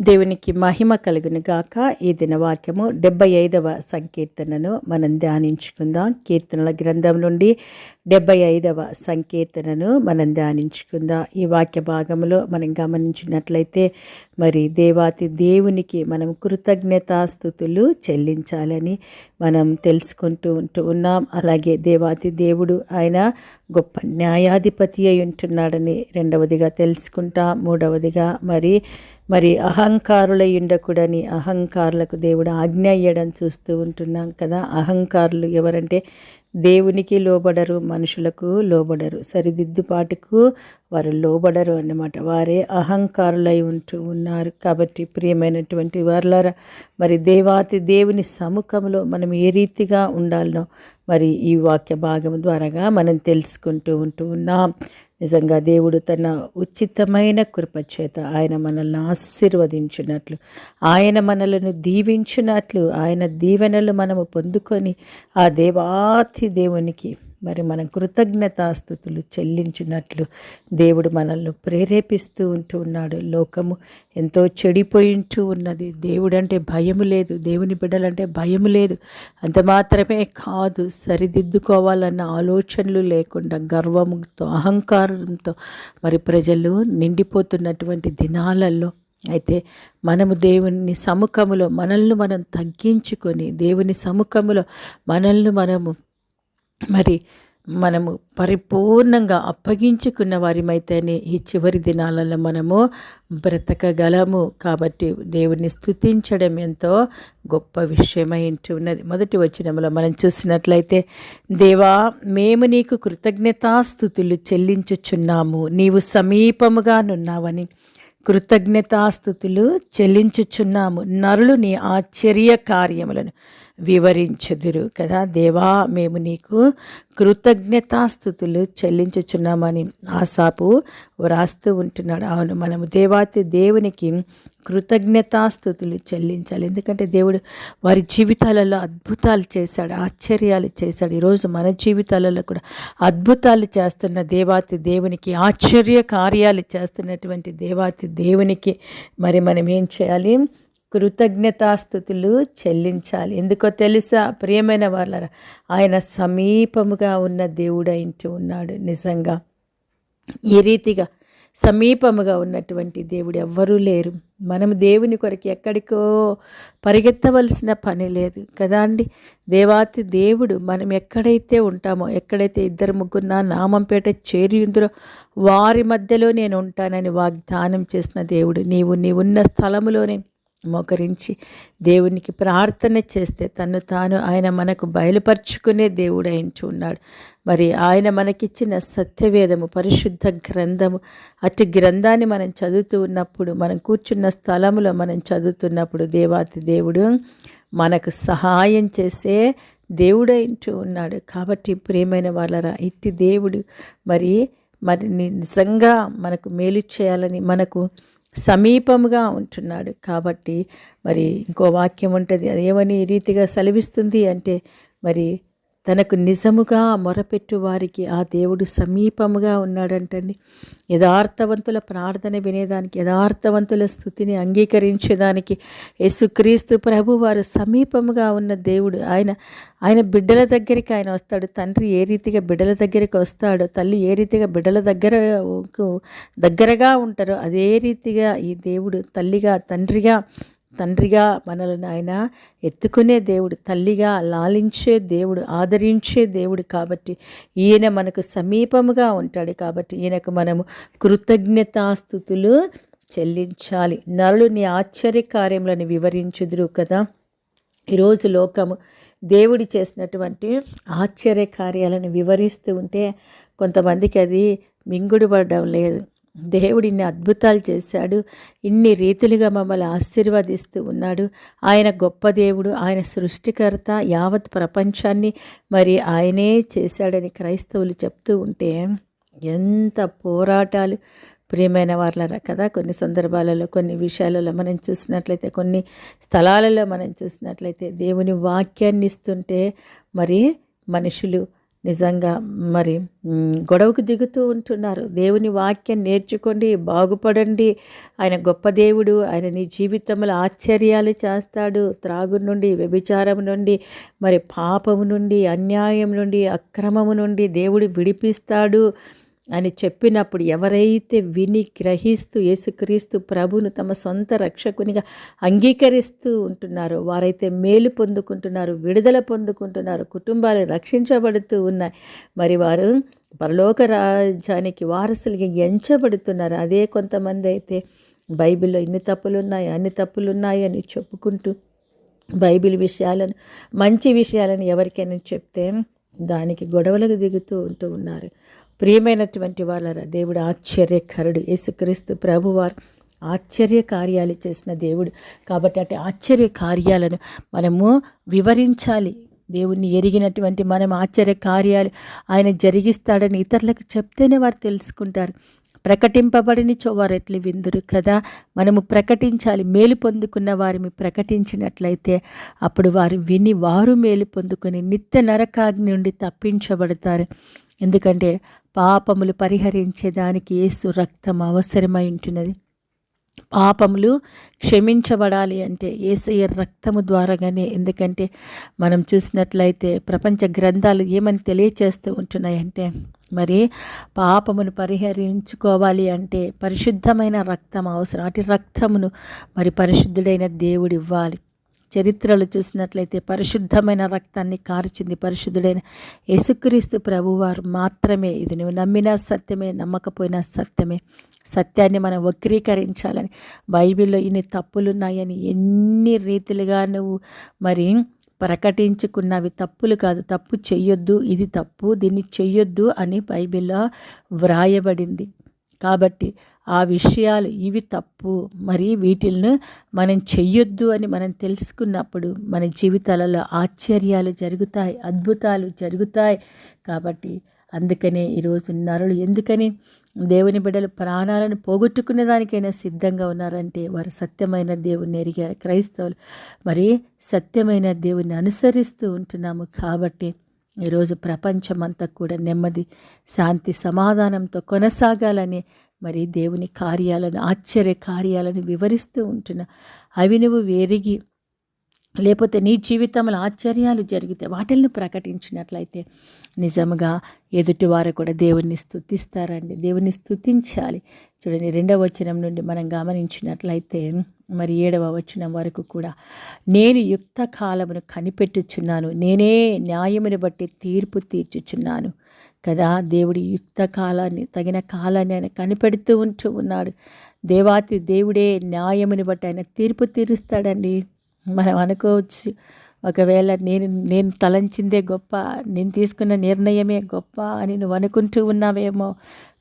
దేవునికి మహిమ కలుగును గాక. ఈ దిన వాక్యము డెబ్బై ఐదవ సంకీర్తనను మనం ధ్యానించుకుందాం. కీర్తనల గ్రంథం నుండి డెబ్బై ఐదవ సంకీర్తనను మనం ధ్యానించుకుందాం. ఈ వాక్య భాగంలో మనం గమనించినట్లయితే మరి దేవాతి దేవునికి మనం కృతజ్ఞతాస్థుతులు చెల్లించాలని మనం తెలుసుకుంటూ ఉంటూ ఉన్నాం. అలాగే దేవాతి దేవుడు ఆయన గొప్ప న్యాయాధిపతి అయి ఉంటున్నాడని రెండవదిగా తెలుసుకుంటా మూడవదిగా మరి మరి అహంకారులై ఉండకూడని అహంకారులకు దేవుడు ఆజ్ఞ ఇవ్వడం చూస్తూ ఉంటున్నాం కదా. అహంకారులు ఎవరంటే దేవునికి లోబడరు మనుషులకు లోబడరు. సరిదిద్దుపాటుకు వారు లోబడరు అన్నమాట. వారే అహంకారులై ఉంటూ ఉన్నారు కాబట్టి ప్రియమైనటువంటి వారులారా మరి దేవాతి దేవుని సముఖంలో మనం ఏ రీతిగా ఉండాలనో మరి ఈ వాక్య భాగం ద్వారాగా మనం తెలుసుకుంటూ ఉంటూ ఉన్నాం. నిజంగా దేవుడు తన ఉచితమైన కృపచేత ఆయన మనల్ని ఆశీర్వదించినట్లు ఆయన మనలను దీవించినట్లు ఆయన దీవెనలు మనము పొందుకొని ఆ దేవాతి దేవునికి మరి మనం కృతజ్ఞతాస్థుతులు చెల్లించినట్లు దేవుడు మనల్ని ప్రేరేపిస్తూ ఉంటూ ఉన్నాడు. లోకము ఎంతో చెడిపోయింటూ ఉన్నది. దేవుడు అంటే భయము లేదు. దేవుని బిడ్డలంటే భయం లేదు. అంత మాత్రమే కాదు సరిదిద్దుకోవాలన్న ఆలోచనలు లేకుండా గర్వంతో అహంకారంతో మరి ప్రజలు నిండిపోతున్నటువంటి దినాలలో అయితే మనము దేవుని సముఖములో మనల్ని మనం తగ్గించుకొని దేవుని సముఖములో మనల్ని మనము మరి మనము పరిపూర్ణంగా అప్పగించుకున్న వారిమైతేనే ఈ చివరి దినాలలో మనము బ్రతకగలము. కాబట్టి దేవుని స్థుతించడం ఎంతో గొప్ప విషయమై ఉన్నది మొదటి వచనంలో మనం చూసినట్లయితే దేవా మేము నీకు కృతజ్ఞతాస్థుతులు చెల్లించుచున్నాము. నీవు సమీపముగానున్నావని కృతజ్ఞతాస్థుతులు చెల్లించుచున్నాము. నరులు నీ ఆశ్చర్య కార్యములను వివరించుదురు కదా. దేవా మేము నీకు కృతజ్ఞతాస్థుతులు చెల్లించుచున్నామని ఆశాపు వ్రాస్తూ ఉంటున్నాడు. అవును మనము దేవాతి దేవునికి కృతజ్ఞతాస్థుతులు చెల్లించాలి. ఎందుకంటే దేవుడు వారి జీవితాలలో అద్భుతాలు చేశాడు ఆశ్చర్యాలు చేశాడు. ఈరోజు మన జీవితాలలో కూడా అద్భుతాలు చేస్తున్న దేవాతి దేవునికి ఆశ్చర్య కార్యాలు చేస్తున్నటువంటి దేవాతి దేవునికి మరి మనం ఏం చేయాలి? కృతజ్ఞతాస్థుతులు చెల్లించాలి. ఎందుకో తెలుసా? ప్రియమైన వాళ్ళ ఆయన సమీపముగా ఉన్న దేవుడు ఇంటూ ఉన్నాడు. నిజంగా ఈ రీతిగా సమీపముగా ఉన్నటువంటి దేవుడు ఎవ్వరూ లేరు. మనం దేవుని కొరకు ఎక్కడికో పరిగెత్తవలసిన పని లేదు. కదా అండి? దేవాతి దేవుడు మనం ఎక్కడైతే ఉంటామో ఎక్కడైతే ఇద్దరు ముగ్గురు నా నామంపేట చేరిందురో వారి మధ్యలో నేను ఉంటానని వాగ్దానం చేసిన దేవుడు నీవు. నీవున్న స్థలములోనే మోకరించి దేవునికి ప్రార్థన చేస్తే తను తాను ఆయన మనకు బయలుపరుచుకునే దేవుడు అయించి ఉన్నాడు. మరి ఆయన మనకిచ్చిన సత్యవేదము పరిశుద్ధ గ్రంథము అటు గ్రంథాన్ని మనం చదువుతూ ఉన్నప్పుడు మనం కూర్చున్న స్థలంలో మనం చదువుతున్నప్పుడు దేవాతి దేవుడు మనకు సహాయం చేసే దేవుడైంటూ ఉన్నాడు. కాబట్టి ప్రేమైన వాళ్ళరా ఇట్టి దేవుడు మరి మరి నిజంగా మనకు మేలు చేయాలని మనకు సమీపముగా ఉంటున్నాడు. కాబట్టి మరి ఇంకో వాక్యం ఉంటుంది అదేమని రీతిగా సెలవిస్తుంది? అంటే మరి తనకు నిజముగా మొరపెట్టు వారికి ఆ దేవుడు సమీపముగా ఉన్నాడంటండి. యథార్థవంతుల ప్రార్థన వినేదానికి యథార్థవంతుల స్థుతిని అంగీకరించేదానికి యేసుక్రీస్తు ప్రభు వారు సమీపముగా ఉన్న దేవుడు. ఆయన ఆయన బిడ్డల దగ్గరికి ఆయన వస్తాడు. తండ్రి ఏ రీతిగా బిడ్డల దగ్గరికి వస్తాడో తల్లి ఏ రీతిగా బిడ్డల దగ్గర దగ్గరగా ఉంటారో అదే రీతిగా ఈ దేవుడు తల్లిగా తండ్రిగా తండ్రిగా మనల్ని ఆయన ఎత్తుకునే దేవుడు తల్లిగా లాలించే దేవుడు ఆదరించే దేవుడు కాబట్టి ఈయన మనకు సమీపముగా ఉంటాడు కాబట్టి ఈయనకు మనము కృతజ్ఞతాస్థుతులు చెల్లించాలి. నరులు నీ ఆశ్చర్య కార్యములను వివరించుదురు కదా. ఈరోజు లోకము దేవుడి చేసినటువంటి ఆశ్చర్య కార్యాలను వివరిస్తూ ఉంటే కొంతమందికి అది మింగుడుపడడం లేదు. దేవుడు ఇన్ని అద్భుతాలు చేశాడు. ఇన్ని రీతులుగా మమ్మల్ని ఆశీర్వదిస్తూ ఉన్నాడు. ఆయన గొప్ప దేవుడు ఆయన సృష్టికర్త యావత్ ప్రపంచాన్ని మరి ఆయనే చేశాడని క్రైస్తవులు చెప్తూ ఉంటే ఎంత పోరాటాలు. ప్రియమైన వాళ్ళరా కదా కొన్ని సందర్భాలలో కొన్ని విషయాలలో మనం చూసినట్లయితే కొన్ని స్థలాలలో మనం చూసినట్లయితే దేవుని వాక్యాన్ని ఇస్తుంటే మరి మనుషులు నిజంగా మరి గొడవకు దిగుతూ ఉంటున్నారు. దేవుని వాక్యం నేర్చుకోండి బాగుపడండి. ఆయన గొప్ప దేవుడు ఆయన నీ జీవితంలో ఆశ్చర్యాలు చేస్తాడు. త్రాగు నుండి వ్యభిచారం నుండి మరి పాపము నుండి అన్యాయం నుండి అక్రమము నుండి దేవుడు విడిపిస్తాడు. అని చెప్పినప్పుడు ఎవరైతే విని గ్రహిస్తూ యేసుక్రీస్తు ప్రభును తమ సొంత రక్షకునిగా అంగీకరిస్తూ ఉంటున్నారో వారైతే మేలు పొందుకుంటున్నారు విడుదల పొందుకుంటున్నారు కుటుంబాలు రక్షించబడుతూ ఉన్నాయి. మరి వారు పరలోక రాజ్యానికి వారసులుగా ఎంచబడుతున్నారు. అదే కొంతమంది అయితే బైబిల్లో ఇన్ని తప్పులు ఉన్నాయి అన్ని తప్పులు ఉన్నాయి అని చెప్పుకుంటూ బైబిల్ విషయాలను మంచి విషయాలను ఎవరికైనా చెప్తే దానికి గొడవలకు దిగుతూ ఉంటూ ఉన్నారు. ప్రియమైనటువంటి వాళ్ళరా దేవుడు ఆశ్చర్యకరుడు. యేసుక్రీస్తు ప్రభువారు ఆశ్చర్య కార్యాలు చేసిన దేవుడు. కాబట్టి అటు ఆశ్చర్య కార్యాలను మనము వివరించాలి. దేవుణ్ణి ఎరిగినటువంటి మనం ఆశ్చర్య కార్యాలు ఆయన జరిగిస్తాడని ఇతరులకు చెప్తేనే వారు తెలుసుకుంటారు. ప్రకటింపబడిన వారు ఎట్లు విందురు కదా? మనము ప్రకటించాలి. మేలు పొందుకున్న వారిని ప్రకటించినట్లయితే అప్పుడు వారు విని వారు మేలు పొందుకొని నిత్య నరకాగ్ని నుండి తప్పించబడతారు. ఎందుకంటే పాపములు పరిహరించేదానికి యేసు రక్తం అవసరమై ఉంటున్నది. పాపములు క్షమించబడాలి అంటే ఏసయ్య రక్తము ద్వారాగానే. ఎందుకంటే మనం చూసినట్లయితే ప్రపంచ గ్రంథాలు ఏమని తెలియచేస్తూ ఉంటున్నాయంటే మరి పాపమును పరిహరించుకోవాలి అంటే పరిశుద్ధమైన రక్తం అవసరం. అటు రక్తమును మరి పరిశుద్ధుడైన దేవుడు ఇవ్వాలి. చరిత్రలు చూసినట్లయితే పరిశుద్ధమైన రక్తాన్ని కారుచింది పరిశుద్ధుడైన యేసుక్రీస్తు ప్రభువారు మాత్రమే. ఇది నువ్వు నమ్మినా సత్యమే నమ్మకపోయినా సత్యమే. సత్యాన్ని మనం వక్రీకరించాలని బైబిల్లో ఇన్ని తప్పులున్నాయని ఎన్ని రీతిలుగా నువ్వు మరి ప్రకటించుకున్నవి తప్పులు కాదు తప్పు చెయ్యొద్దు ఇది తప్పు దీన్ని చెయ్యొద్దు అని బైబిల్లో వ్రాయబడింది. కాబట్టి ఆ విషయాలు ఇవి తప్పు. మరి వీటిల్ని మనం చెయ్యొద్దు అని మనం తెలుసుకున్నప్పుడు మన జీవితాలలో ఆశ్చర్యాలు జరుగుతాయి అద్భుతాలు జరుగుతాయి కాబట్టి అందుకనే ఈరోజు నరులు ఎందుకని దేవుని బిడ్డలు ప్రాణాలను పోగొట్టుకునే దానికైనా సిద్ధంగా ఉన్నారంటే వారు సత్యమైన దేవుణ్ణి ఎరిగారు. క్రైస్తవులు మరి సత్యమైన దేవుణ్ణి అనుసరిస్తూ ఉంటున్నాము కాబట్టి ఈరోజు ప్రపంచమంతా కూడా నెమ్మది శాంతి సమాధానంతో కొనసాగాలని మరి దేవుని కార్యాలను ఆశ్చర్య కార్యాలను వివరిస్తూ ఉంటున్న. అవి నువ్వు వెరిగి లేకపోతే నీ జీవితంలో ఆశ్చర్యాలు జరిగితే వాటిల్ని ప్రకటించినట్లయితే నిజంగా ఎదుటివారు కూడా దేవుణ్ణి స్తుతిస్తారండి. దేవుణ్ణి స్థుతించాలి చూడండి రెండవ వచనం నుండి మనం గమనించినట్లయితే మరి ఏడవ వచనం వరకు కూడా నేను యుక్త కాలమును కనిపెట్టుచున్నాను. నేనే న్యాయముని బట్టి తీర్పు తీర్చుచున్నాను. కదా దేవుడి యుక్త కాలాన్ని తగిన కాలాన్ని ఆయన కనిపెడుతూ ఉంటూ ఉన్నాడు. దేవాతి దేవుడే న్యాయముని బట్టి ఆయన తీర్పు తీరుస్తాడండి. మనం అనుకోవచ్చు. ఒకవేళ నేను నేను తలంచిందే గొప్ప నేను తీసుకున్న నిర్ణయమే గొప్ప అని నువ్వు అనుకుంటూ ఉన్నావేమో.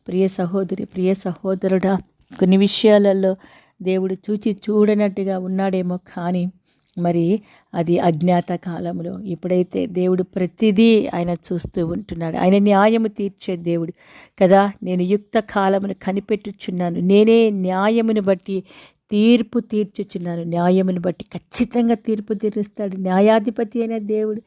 ప్రియ సహోదరి ప్రియ సహోదరుడా కొన్ని విషయాలలో దేవుడు చూచి చూడనట్టుగా ఉన్నాడేమో కానీ మరి అది అజ్ఞాత కాలంలో ఇప్పుడైతే దేవుడు ప్రతిదీ ఆయన చూస్తూ ఉంటున్నాడు. ఆయన న్యాయము తీర్చే దేవుడు కదా. నేను యుక్త కాలమును కనిపెట్టుచున్నాను. నేనే న్యాయమును బట్టి తీర్పు తీర్చుచున్నాను న్యాయమును బట్టి ఖచ్చితంగా తీర్పు తీరుస్తాడు. న్యాయాధిపతి అయిన దేవుడు.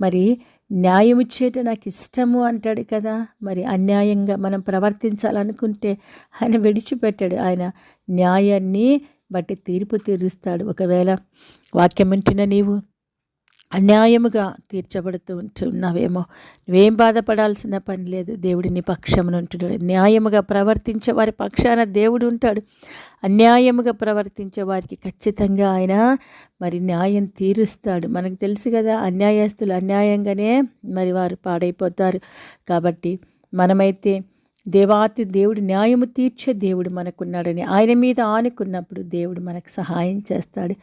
మరి న్యాయము చేయట నాకు ఇష్టము అంటాడు కదా. మరి అన్యాయంగా మనం ప్రవర్తించాలనుకుంటే ఆయన విడిచిపెట్టాడు. ఆయన న్యాయాన్ని బట్టి తీర్పు తీరుస్తాడు. ఒకవేళ వాక్యం వింటున్న నీవు అన్యాయముగా తీర్చబడుతూ ఉంటున్నావేమో. నువ్వేం బాధపడాల్సిన పని లేదు. దేవుడి నీ పక్షమును ఉంటున్నాడు. న్యాయముగా ప్రవర్తించే వారి పక్షాన దేవుడు ఉంటాడు. అన్యాయముగా ప్రవర్తించే వారికి ఖచ్చితంగా ఆయన మరి న్యాయం తీరుస్తాడు. మనకు తెలుసు కదా అన్యాయస్తులు అన్యాయంగానే మరి వారు పాడైపోతారు. కాబట్టి మనమైతే దేవాతి దేవుడు న్యాయము తీర్చే దేవుడు మనకున్నాడని ఆయన మీద ఆనుకున్నప్పుడు దేవుడు మనకు సహాయం చేస్తాడు.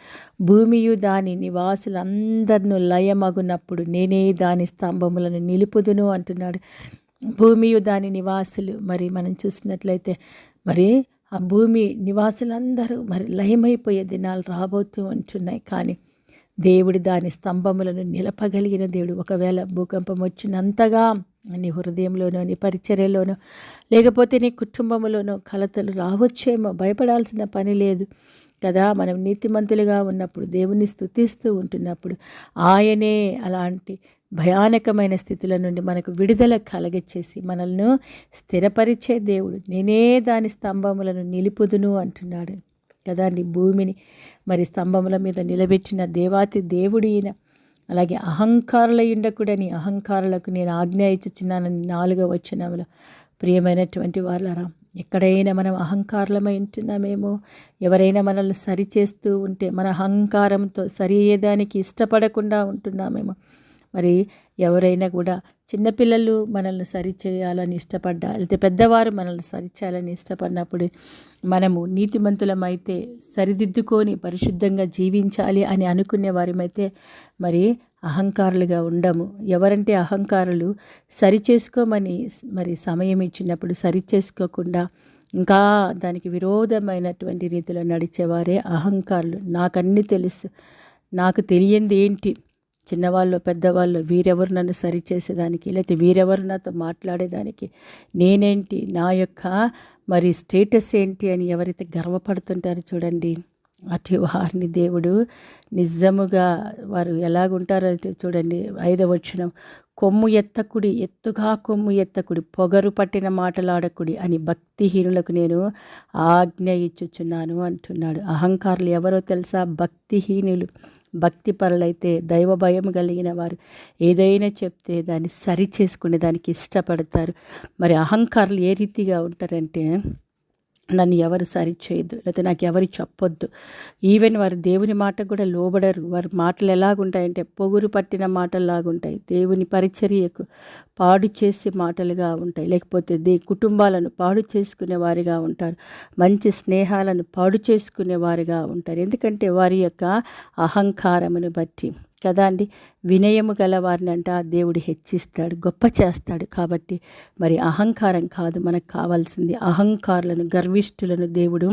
భూమియు దాని నివాసులందరినూ లయమగునప్పుడు నేనే దాని స్తంభములను నిలుపుదును అంటున్నాడు. భూమియు దాని నివాసులు మరి మనం చూసినట్లయితే మరి ఆ భూమి నివాసులందరూ మరి లయమైపోయే దినాలు రాబోతూ ఉంటున్నాయి. కానీ దేవుడు దాని స్తంభములను నిలపగలిగిన దేవుడు. ఒకవేళ భూకంపం వచ్చినంతగా నీ హృదయంలోనో నీ పరిచర్యలోనో లేకపోతే నీ కుటుంబంలోనో కలతలు రావచ్చేమో భయపడాల్సిన పని లేదు కదా. మనం నీతిమంతులుగా ఉన్నప్పుడు దేవుని స్థుతిస్తూ ఉంటున్నప్పుడు ఆయనే అలాంటి భయానకమైన స్థితుల నుండి మనకు విడుదల కలగచ్చేసి మనల్ని స్థిరపరిచే దేవుడు. నేనే దాని స్తంభములను నిలుపుదును అంటున్నాడు కదా. నీ భూమిని మరి స్తంభముల మీద నిలబెట్టిన దేవాతి దేవుడు అలాగే అహంకారుల ఉండకూడని అహంకారులకు నేను ఆజ్ఞ ఇచ్చుచున్నానని నాలుగో వచనంలో ప్రియమైనటువంటి వాళ్ళరా ఎక్కడైనా మనం అహంకారులమై ఉంటున్నామేమో? ఎవరైనా మనల్ని సరిచేస్తూ ఉంటే మన అహంకారంతో సరి అయ్యేదానికి ఇష్టపడకుండా ఉంటున్నామేమో? మరి ఎవరైనా కూడా చిన్నపిల్లలు మనల్ని సరిచేయాలని ఇష్టపడ్డా లేకపోతే పెద్దవారు మనల్ని సరిచేయాలని ఇష్టపడినప్పుడు మనము నీతిమంతులమైతే సరిదిద్దుకొని పరిశుద్ధంగా జీవించాలి అని అనుకునే వారిమైతే మరి అహంకారులుగా ఉండము. ఎవరంటే అహంకారులు సరిచేసుకోమని మరి సమయం ఇచ్చినప్పుడు సరిచేసుకోకుండా ఇంకా దానికి విరోధమైనటువంటి రీతిలో నడిచేవారే అహంకారులు. నాకన్నీ తెలుసు. నాకు తెలియంది ఏంటి? చిన్నవాళ్ళు పెద్దవాళ్ళు వీరెవరు నన్ను సరిచేసేదానికి లేకపోతే వీరెవరు నాతో మాట్లాడేదానికి నేనేంటి నా యొక్క మరి స్టేటస్ ఏంటి అని ఎవరైతే గర్వపడుతుంటారో చూడండి. అటు వారిని దేవుడు నిజముగా వారు ఎలాగుంటారంటే చూడండి. ఐదవ వచ్చిన కొమ్ము ఎత్తకుడి ఎత్తుగా కొమ్ము ఎత్తకుడి పొగరు పట్టిన మాటలాడకుడి అని భక్తిహీనులకు నేను ఆజ్ఞ ఇచ్చుచున్నాను అంటున్నాడు. అహంకారులు ఎవరో తెలుసా? భక్తిహీనులు. భక్తి పరులైతే దైవ భయం కలిగిన వారు. ఏదైనా చెప్తే దాన్ని సరి చేసుకునే దానికి ఇష్టపడతారు. మరి అహంకారులు ఏ రీతిగా ఉంటారంటే నన్ను ఎవరు సరి చేయొద్దు లేకపోతే నాకు ఎవరు చెప్పొద్దు. ఈవెన్ వారు దేవుని మాట కూడా లోబడరు. వారి మాటలు ఎలాగుంటాయంటే పొగురు పట్టిన మాటల్లాగుంటాయి. దేవుని పరిచర్యకు పాడు చేసే మాటలుగా ఉంటాయి. లేకపోతే దే కుటుంబాలను పాడు చేసుకునే వారిగా ఉంటారు. మంచి స్నేహాలను పాడు చేసుకునే వారిగా ఉంటారు. ఎందుకంటే వారి యొక్క అహంకారమును బట్టి. కదా అండి? వినయము గల వారిని అంట దేవుడు హెచ్చిస్తాడు గొప్ప చేస్తాడు కాబట్టి మరి అహంకారం కాదు మనకు కావాల్సింది అహంకారులను గర్విష్ఠులను దేవుడు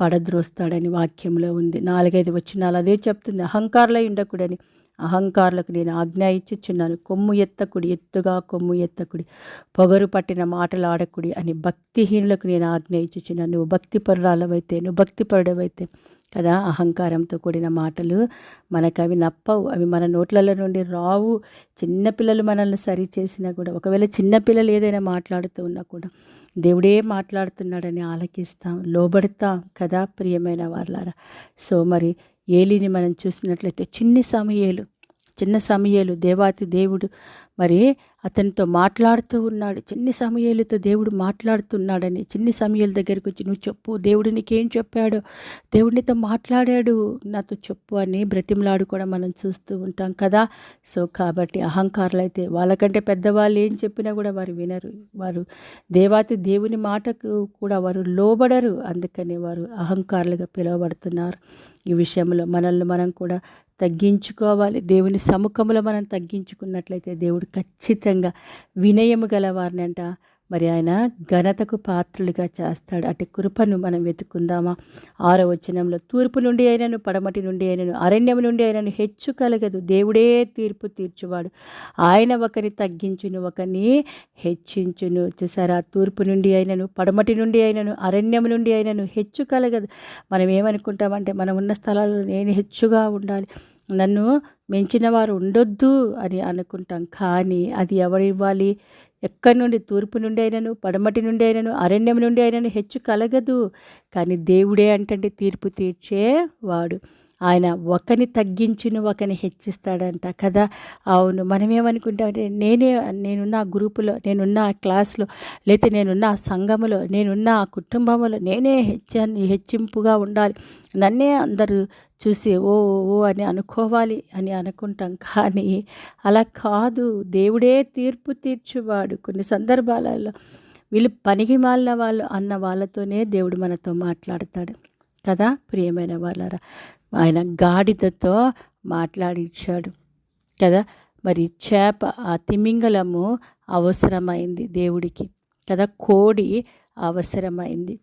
పడద్రోస్తాడని వాక్యంలో ఉంది. నాలుగైదు వచ్చినాలు అదే చెప్తుంది అహంకారులై ఉండకూడని. అహంకారులకు నేను ఆజ్ఞ ఇచ్చుచున్నాను కొమ్ము ఎత్తకుడి ఎత్తుగా కొమ్ము ఎత్తకుడి పొగరు పట్టిన మాటలు ఆడకుడి అని భక్తిహీనులకు నేను ఆజ్ఞ ఇచ్చుచున్నాను. నువ్వు భక్తి పరురాలవైతే నువ్వు భక్తి పరుడవైతే కదా అహంకారంతో కూడిన మాటలు. మనకు అవి నప్పవు. అవి మన నోట్లలో నుండి రావు. చిన్నపిల్లలు మనల్ని సరి చేసినా కూడా ఒకవేళ చిన్నపిల్లలు ఏదైనా మాట్లాడుతూ ఉన్నా కూడా దేవుడే మాట్లాడుతున్నాడని ఆలకిస్తాం లోబడతాం కదా ప్రియమైన వాళ్ళారా సో మరి ఏలిని మనం చూసినట్లయితే చిన్ని సమయాలు చిన్న సమయాలు దేవాతి దేవుడు మరి అతనితో మాట్లాడుతూ ఉన్నాడు. చిన్ని సమయాలతో దేవుడు మాట్లాడుతున్నాడని చిన్ని సమయాల దగ్గరికి వచ్చి నువ్వు చెప్పు దేవుడు నీకేం చెప్పాడో? దేవుడినితో మాట్లాడాడు. నాతో చెప్పు అని బ్రతిమలాడు కూడా మనం చూస్తూ ఉంటాం కదా. సో కాబట్టి అహంకారులు అయితే వాళ్ళకంటే పెద్దవాళ్ళు ఏం చెప్పినా కూడా వారు వినరు. వారు దేవాతి దేవుని మాటకు కూడా వారు లోబడరు. అందుకని వారు అహంకారులుగా పిలువబడుతున్నారు. ఈ విషయంలో మనల్ని మనం కూడా తగ్గించుకోవాలి. దేవుని సముఖంలో మనం తగ్గించుకున్నట్లయితే దేవుడు ఖచ్చితంగా వినయము గల వారినంట అంట. మరి ఆయన ఘనతకు పాత్రులుగా చేస్తాడు. అటు కృపను మనం వెతుకుందామా ఆరో వచనంలో తూర్పు నుండి అయినను పడమటి నుండి అయినను అరణ్యం నుండి అయినను హెచ్చు కలగదు. దేవుడే తీర్పు తీర్చువాడు. ఆయన ఒకరిని తగ్గించును ఒకరిని హెచ్చించును. చూసారా? తూర్పు నుండి అయినను పడమటి నుండి అయినను అరణ్యం నుండి అయినను హెచ్చు కలగదు. మనం ఏమనుకుంటామంటే మనం ఉన్న స్థలాల్లో నేను హెచ్చుగా ఉండాలి. నన్ను మించిన వారు ఉండొద్దు అని అనుకుంటాం. కానీ అది ఎవరివ్వాలి ఎక్కడి నుండి తూర్పు నుండి అయినను పడమటి నుండి అయినను అరణ్యం నుండి అయినను హెచ్చు కలగదు. కానీ దేవుడే అంటే తీర్పు తీర్చే వాడు. ఆయన ఒకని తగ్గించును ఒకని హెచ్చిస్తాడంట కదా. అవును మనం ఏమనుకుంటామంటే నేనే నేనున్న ఆ గ్రూపులో నేనున్న ఆ క్లాస్లో లేకపోతే నేనున్న ఆ సంఘములో నేనున్న ఆ కుటుంబంలో నేనే హెచ్చాన్ని హెచ్చింపుగా ఉండాలి. నన్నే అందరూ చూసి ఓ ఓ అని అనుకోవాలి అని అనుకుంటాం. కానీ అలా కాదు. దేవుడే తీర్పు తీర్చువాడు. కొన్ని సందర్భాలలో వీళ్ళు పనికి మాలిన వాళ్ళు అన్న వాళ్ళతోనే దేవుడు మనతో మాట్లాడతాడు కదా ప్రియమైన వాళ్ళరా. ఆయన గాడిదతో మాట్లాడించాడు. కదా? మరి చేప ఆ తిమింగలము అవసరమైంది దేవుడికి. కదా? కోడి అవసరమైంది.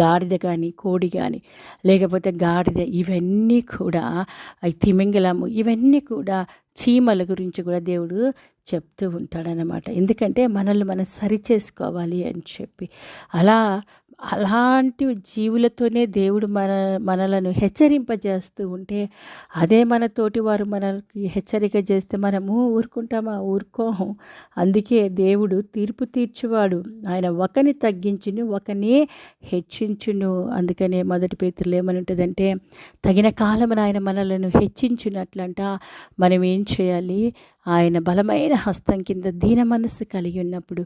గాడిద కానీ కోడి కానీ లేకపోతే గాడిద ఇవన్నీ కూడా తిమింగలము ఇవన్నీ కూడా చీమల గురించి కూడా దేవుడు చెప్తూ ఉంటాడనమాట ఎందుకంటే మనల్ని మనం సరిచేసుకోవాలి అని చెప్పి. అలా అలాంటి జీవులతోనే దేవుడు మన మనలను హెచ్చరింపజేస్తూ ఉంటే అదే మన తోటి వారు మనకి హెచ్చరిక చేస్తే మనము ఊరుకుంటామా? ఊరుకోము. అందుకే దేవుడు తీర్పు తీర్చువాడు. ఆయన ఒకని తగ్గించును ఒకని హెచ్చించును. అందుకనే మొదటి పేతులు ఏమని ఉంటుందంటే తగిన కాలమున ఆయన మనలను హెచ్చించినట్లంట. మనం ఏం చేయాలి? ఆయన బలమైన హస్తం కింద దీన మనస్సు కలిగి ఉన్నప్పుడు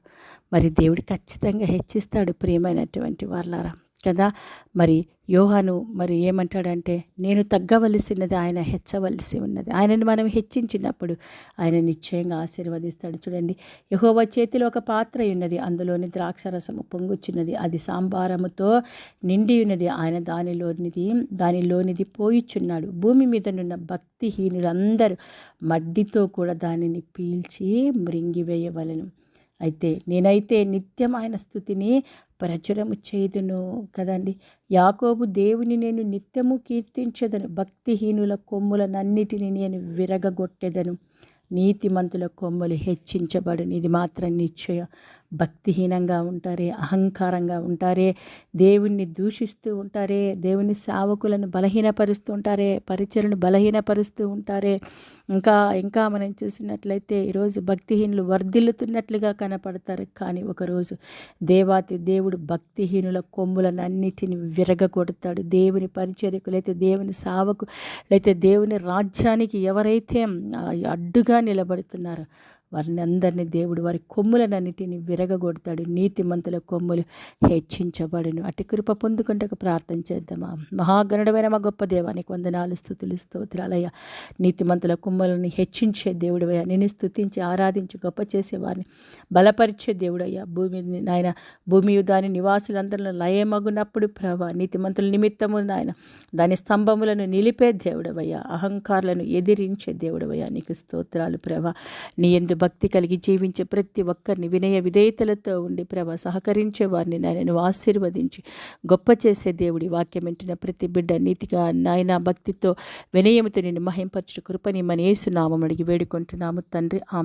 మరి దేవుడు ఖచ్చితంగా హెచ్చిస్తాడు ప్రియమైనటువంటి వాళ్ళారా కదా? మరి యోహాను మరి ఏమంటాడంటే నేను తగ్గవలసినది ఆయన హెచ్చవలసి ఉన్నది. ఆయనని మనం హెచ్చించినప్పుడు ఆయన నిశ్చయంగా ఆశీర్వదిస్తాడు. చూడండి యహోవ చేతిలో ఒక పాత్ర ఉన్నది. అందులోని ద్రాక్షరసము పొంగుచున్నది. అది సాంబారముతో నిండి ఉన్నది ఆయన దానిలోనిది దానిలోనిది పోయిచున్నాడు. భూమి మీదనున్న భక్తిహీనులందరూ మడ్డితో కూడా దానిని పీల్చి మృంగివేయవలను. అయితే నేనైతే నిత్యం ఆయన స్థుతిని ప్రచురము చేదును కదండి. యాకోబు దేవుని నేను నిత్యము కీర్తించదను. భక్తిహీనుల కొమ్ములనన్నిటిని నేను విరగగొట్టెదను. నీతిమంతుల కొమ్మలు హెచ్చించబడును. ఇది మాత్రం నిశ్చయం. భక్తిహీనంగా ఉంటారే అహంకారంగా ఉంటారే దేవుణ్ణి దూషిస్తూ ఉంటారే దేవుని సేవకులను బలహీనపరుస్తూ ఉంటారే పరిచయను బలహీనపరుస్తూ ఉంటారే. ఇంకా ఇంకా మనం చూసినట్లయితే ఈరోజు భక్తిహీనులు వర్ధిల్లుతున్నట్లుగా కనపడతారు. కానీ ఒకరోజు దేవాతి దేవుడు భక్తిహీనుల కొమ్ములను అన్నిటిని విరగగొడతాడు. దేవుని పరిచర్యకులైతే దేవుని సావకు లేకపోతే దేవుని రాజ్యానికి ఎవరైతే అడ్డుగా నిలబడుతున్నారో వారిని అందరినీ దేవుడు వారి కొమ్ములనన్నిటిని విరగగొడతాడు. నీతిమంతుల కొమ్ములు హెచ్చించబడును. అటు కృప పొందుకుంటే ప్రార్థన చేద్దామా? మహాగణుడమైన మా గొప్ప దేవానికి వందనాలు స్థుతులు స్తోత్రాలయ్యా. నీతిమంతుల కొమ్ములను హెచ్చించే దేవుడవయ్యా. నేను స్థుతించి ఆరాధించి గొప్ప చేసే వారిని బలపరిచే దేవుడయ్యా. భూమి నాయన భూమి దాని నివాసులందరిలో లయమగునప్పుడు ప్రభా నీతిమంతుల నిమిత్తము నాయన దాని స్తంభములను నిలిపే దేవుడవయ్యా. అహంకారులను ఎదిరించే దేవుడవయ్యా. నీకు స్తోత్రాలు ప్రభా. నీ ఎందు భక్తి కలిగి జీవించే ప్రతి ఒక్కరిని వినయ విధేయతలతో ఉండి ప్రభ సహకరించే వారిని నాయనను ఆశీర్వదించి గొప్ప చేసే దేవుడి వాక్యం వెంటిన ప్రతి బిడ్డ నీతిగా నాయన భక్తితో వినయముతో నేను మహింపరచు కృపని మన ఏసునామం అడిగి వేడుకుంటున్నాము తండ్రి. ఆమె